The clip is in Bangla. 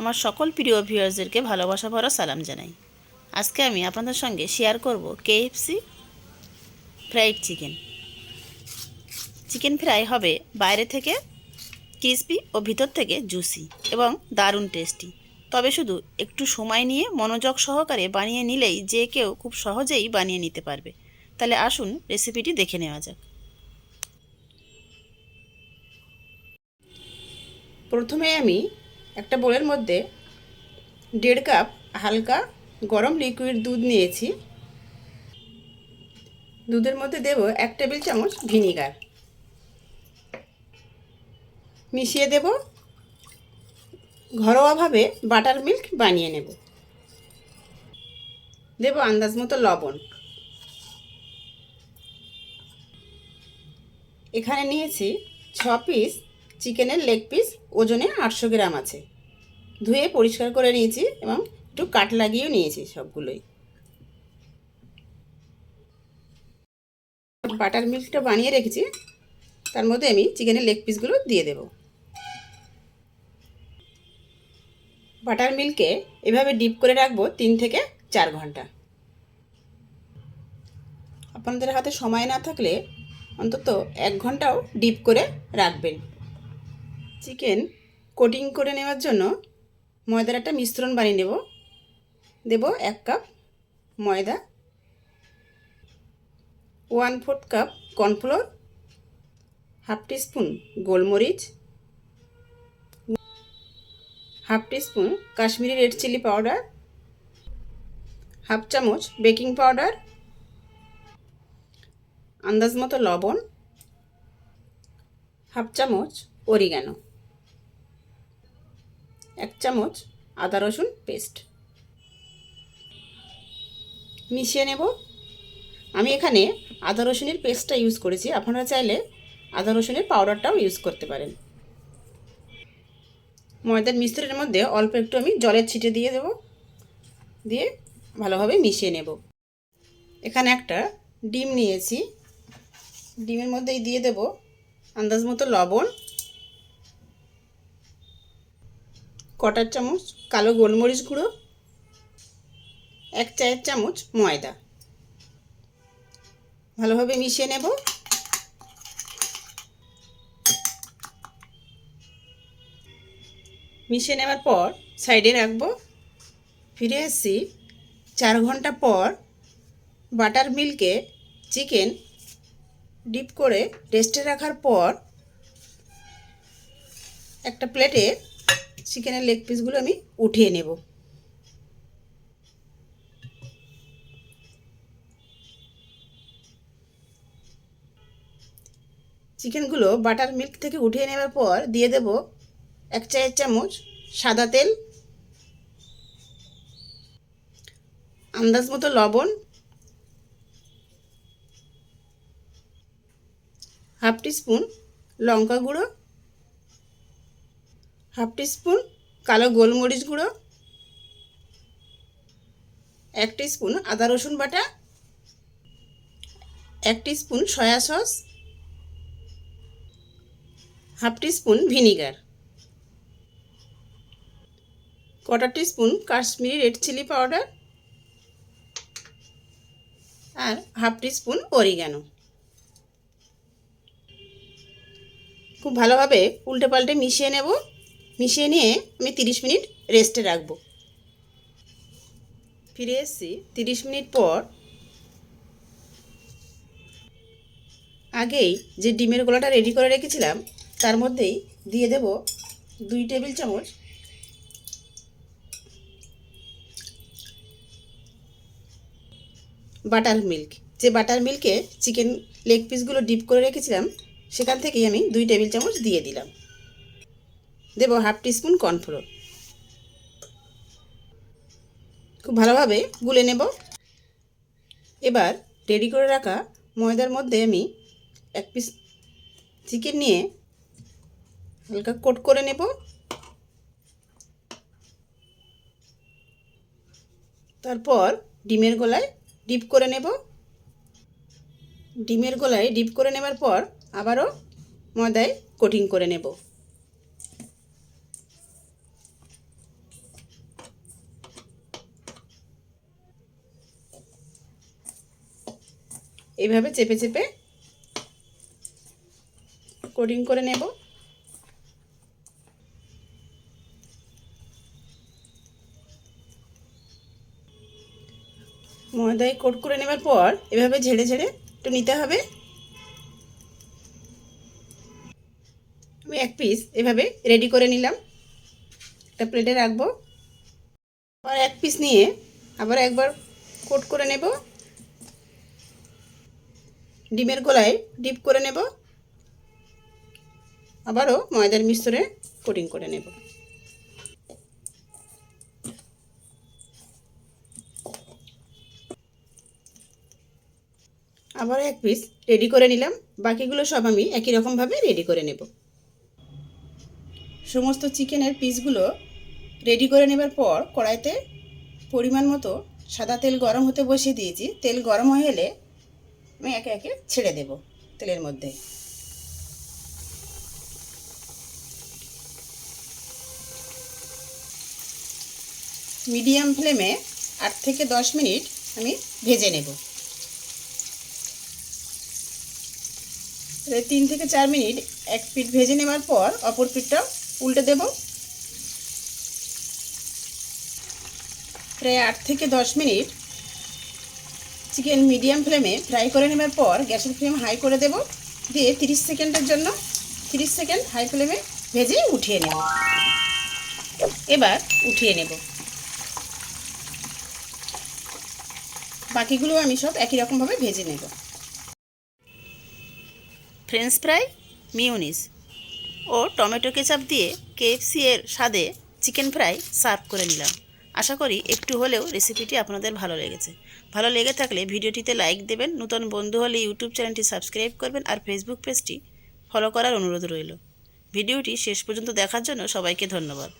আমার সকল প্রিয় ভিউয়ার্সদেরকে ভালোবাসা ভরা সালাম জানাই। আজকে আমি আপনাদের সঙ্গে শেয়ার করব KFC fried chicken chicken fry হবে বাইরে থেকে ক্রিসপি ও ভিতর থেকে জুসি এবং দারুণ টেস্টি তবে শুধু একটু সময় নিয়ে মনোযোগ সহকারে বানিয়ে নিলেই যে কেউ খুব সহজেই বানিয়ে নিতে পারবে। তাহলে আসুন রেসিপিটি দেখে নেওয়া যাক। প্রথমে আমি একটা বোলের মধ্যে দেড় কাপ হালকা গরম লিকুইড দুধ নিয়েছি। দুধের মধ্যে দেব এক টেবিল চামচ ভিনিগার। মিশিয়ে দেব। ঘরোয়াভাবে বাটার মিল্ক বানিয়ে নেব। দেব আন্দাজ মতো লবণ। এখানে নিয়েছি ছ পিস চিকেনের লেগ পিস ওজনে আটশো গ্রাম আছে। ধুয়ে পরিষ্কার করে নিয়েছি এবং একটু কাট লাগিয়েও নিয়েছি সবগুলোই। বাটার মিল্কটা বানিয়ে রেখেছি, তার মধ্যে আমি চিকেনের লেগ পিসগুলো দিয়ে দেব। বাটার মিল্কে এভাবে ডিপ করে রাখব তিন থেকে চার ঘণ্টা। আপনাদের হাতে সময় না থাকলে অন্তত এক ঘন্টাও ডিপ করে রাখবেন। চিকেন কোটিং করে নেওয়ার জন্য ময়দার একটা মিশ্রণ বানিয়ে নেব। দেব এক কাপ ময়দা one fourth cup cornflour half teaspoon গোলমরিচ half teaspoon Kashmiri red chilli powder half চামচ বেকিং পাউডার আন্দাজ মতো লবণ হাফ চামচ অরিগানো এক চামচ আদা রসুন পেস্ট মিশিয়ে নেব। আমি এখানে আদা রসুনের পেস্টটা ইউজ করেছি। আপনারা চাইলে আদা রসুনের পাউডারটাও ইউজ করতে পারেন। ময়দার মিশ্রণের মধ্যে অল্প একটু আমি জলের ছিটে দিয়ে দেব। দিয়ে ভালোভাবে মিশিয়ে নেব। এখানে একটা ডিম নিয়েছি। ডিমের মধ্যেই দিয়ে দেব। আন্দাজ মতো লবণ কটার চামচ কালো গোলমরিচ গুঁড়ো, এক চায়ের চামচ ময়দা। ভালোভাবে মিশিয়ে নেব। মিশিয়ে নেওয়ার পর সাইডে রাখব। ফিরে এসেছি চার ঘণ্টা পর বাটার মিল্কে চিকেন ডিপ করে রেস্টে রাখার পর একটা প্লেটে চিকেনের লেগ পিসগুলো আমি উঠিয়ে নেব। চিকেনগুলো বাটার মিল্ক থেকে উঠিয়ে নেওয়ার পর দিয়ে দেব এক চায়ের চামচ সাদা তেল, আন্দাজ মতো লবণ, হাফ টিস্পুন লঙ্কা গুঁড়ো হাফ টিস্পুন কালো গোলমরিচ গুঁড়ো, এক স্পুন আদা রসুন বাটা, এক spoon soya sauce, half spoon vinegar, quarter teaspoon Kashmiri red chilli powder আর হাফ স্পুন অরিগানো। খুব ভালোভাবে উল্টে পাল্টে মিশিয়ে নেব। মিশিয়ে নিয়ে আমি তিরিশ মিনিট রেস্টে রাখব। ফিরে এসেছি। তিরিশ মিনিট পর আগেই যে ডিমের গোলাটা রেডি করে রেখেছিলাম, তার মধ্যেই দিয়ে দেব দুই টেবিল চামচ বাটার মিল্ক। যে বাটার মিল্কে চিকেন লেগ পিসগুলো ডিপ করে রেখেছিলাম, সেখান থেকেই আমি দুই টেবিল চামচ দিয়ে দিলাম। দেব হাফ টিস্পুন কর্নফ্লোর। খুব ভালোভাবে গুলে নেব। এবার রেডি করে রাখা ময়দার মধ্যে আমি এক পিস চিকেন নিয়ে হালকা কোট করে নেব। তারপর ডিমের গোলায় ডিপ করে নেব। ডিমের গোলায় ডিপ করে নেবার পর আবারও ময়দায় কোটিং করে নেব। এইভাবে চেপে চেপে কোটিং করে নেব। ময়দায় কোট করে নেবার পর এভাবে ঝেড়ে ঝেড়ে একটু নিতে হবে। আমি এক পিস এভাবে রেডি করে নিলাম। একটা প্লেটে রাখব। আবার এক পিস নিয়ে আবার একবার কোট করে নেব। ডিমের গোলায় ডিপ করে নেব। আবারও ময়দার মিশ্রণে কোটিং করে নেব। আবার এক পিস রেডি করে নিলাম। বাকিগুলো সব আমি একই রকমভাবে রেডি করে নেব। সমস্ত চিকেনের পিসগুলো রেডি করে নেবার পর কড়াইতে পরিমাণ মতো সাদা তেল গরম হতে বসিয়ে দিয়েছি। তেল গরম হয়ে এলে আমি একে একে ছেড়ে দেব তেলের মধ্যে। মিডিয়াম ফ্লেমে আট থেকে দশ মিনিট আমি ভেজে নেব। তিন থেকে চার মিনিট এক পিঠ ভেজে নেওয়ার পর অপর পিঠটাও উল্টে দেব। প্রায় আট থেকে দশ মিনিট চিকেন মিডিয়াম ফ্লেমে ফ্রাই করে নেবার পর গ্যাসের ফ্লেম হাই করে দেব। দিয়ে তিরিশ সেকেন্ডের জন্য তিরিশ সেকেন্ড হাই ফ্লেমে ভেজে উঠিয়ে নেব। এবার উঠিয়ে নেব। বাকিগুলো আমি সব একই রকমভাবে ভেজে নেব। ফ্রেঞ্চ ফ্রাই মিউনিস ও টমেটো কেচাপ দিয়ে কেএফসি এর স্বাদে চিকেন ফ্রাই সার্ভ করে নিলাম। আশা করি একটু হলেও রেসিপিটি আপনাদের ভালো লেগেছে। ভালো লেগে থাকলে ভিডিওটিতে লাইক দেবেন, নতুন বন্ধু হলে ইউটিউব চ্যানেলটি সাবস্ক্রাইব করবেন আর ফেসবুক পেজটি ফলো করার অনুরোধ রইল। ভিডিওটি শেষ পর্যন্ত দেখার জন্য সবাইকে ধন্যবাদ।